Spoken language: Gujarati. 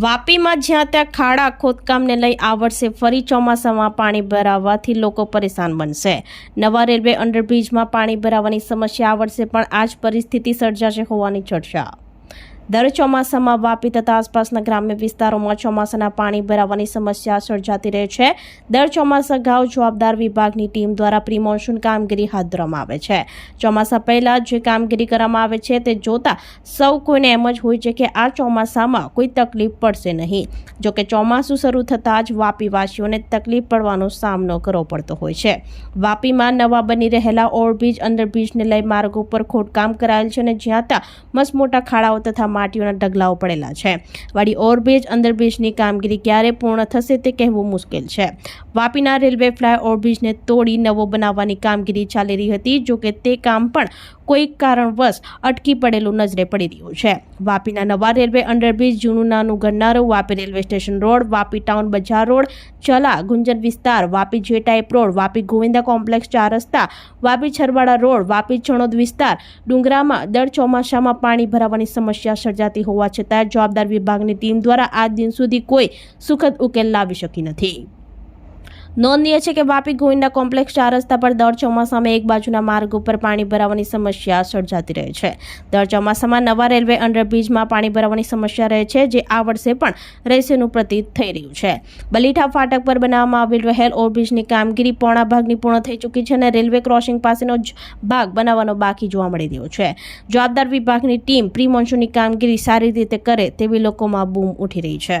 વાપીમાં જ્યાં ત્યાં ખાડા ખોદકામને લઈ આ વર્ષે ફરી ચોમાસામાં પાણી ભરાવવાથી લોકો પરેશાન બનશે. નવા રેલવે અંડરબ્રિજમાં પાણી ભરાવાની સમસ્યા આ વર્ષે પણ આ જ પરિસ્થિતિ સર્જાશે હોવાની ચર્ચા. દર ચોમાસામાં વાપી તથા આસપાસના ગ્રામ્ય વિસ્તારોમાં ચોમાસાના પાણી ભરાવાની સમસ્યા સર્જાતી રહે છે. દર ચોમાસા અગાઉ જવાબદાર વિભાગની ટીમ દ્વારા પ્રી મોન્સૂન કામગીરી હાથ ધરવામાં આવે છે. ચોમાસા પહેલા જે કામગીરી કરવામાં આવે છે તે જોતા સૌ કોઈને એમ જ હોય છે કે આ ચોમાસામાં કોઈ તકલીફ પડશે નહીં. જોકે ચોમાસું શરૂ થતાં જ વાપીવાસીઓને તકલીફ પડવાનો સામનો કરવો પડતો હોય છે. વાપીમાં નવા બની રહેલા ઓવરબ્રિજ અંડરબ્રિજને લઈ માર્ગો ઉપર ખોદકામ કરાયેલ છે અને જ્યાં ત્યાં મસમોટા ખાડાઓ તથા માટીઓના ઢગલાઓ પડેલા છે. વળી ઓવરબ્રિજ, અંડરબ્રિજની કામગીરી ક્યારે પૂર્ણ થશે તે કહેવું મુશ્કેલ છે. વાપીના રેલવે ફ્લાય ઓવરબ્રિજને તોડી નવો બનાવવાની કામગીરી ચાલી રહી હતી જોકે તે કામ પણ કોઈક કારણવશ અટકી પડેલું નજરે પડી રહ્યું છે. વાપીના નવા રેલવે અંડરબ્રિજ, જૂનું નાનું ગન્નારું Vapi railway station road, Vapi town બજાર રોડ, ચલા, ગુંજન વિસ્તાર, Vapi J type road, Vapi Govinda complex ચાર રસ્તા, વાપી છરવાડા રોડ, વાપી ચણોદ વિસ્તાર, ડુંગરામાં દર ચોમાસામાં પાણી ભરાવાની સમસ્યા સર્જાતી હોવા છતાં જવાબદાર વિભાગની ટીમ દ્વારા આજ દિન સુધી કોઈ સુખદ ઉકેલ લાવી શકી નથી. નોંધનીય છે કે વાપી ગોવિંદા કોમ્પ્લેક્ષ ચાર રસ્તા પર દર ચોમાસામાં એક બાજુના માર્ગ ઉપર પાણી ભરાવાની સમસ્યા સર્જાતી રહે છે. દર ચોમાસામાં નવા રેલવે અંડરબ્રિજમાં પાણી ભરાવાની સમસ્યા રહે છે, જે આ વર્ષે પણ રહેશેનું પ્રતીત થઈ રહ્યું છે. બલીઠા ફાટક પર બનાવવામાં આવેલ રહેલ ઓવરબ્રિજની કામગીરી પોણા ભાગની પૂર્ણ થઈ ચૂકી છે અને રેલવે ક્રોસિંગ પાસેનો જ ભાગ બનાવવાનો બાકી જોવા મળી રહ્યો છે. જવાબદાર વિભાગની ટીમ પ્રી મોન્સૂનની કામગીરી સારી રીતે કરે તેવી લોકોમાં બૂમ ઉઠી રહી છે.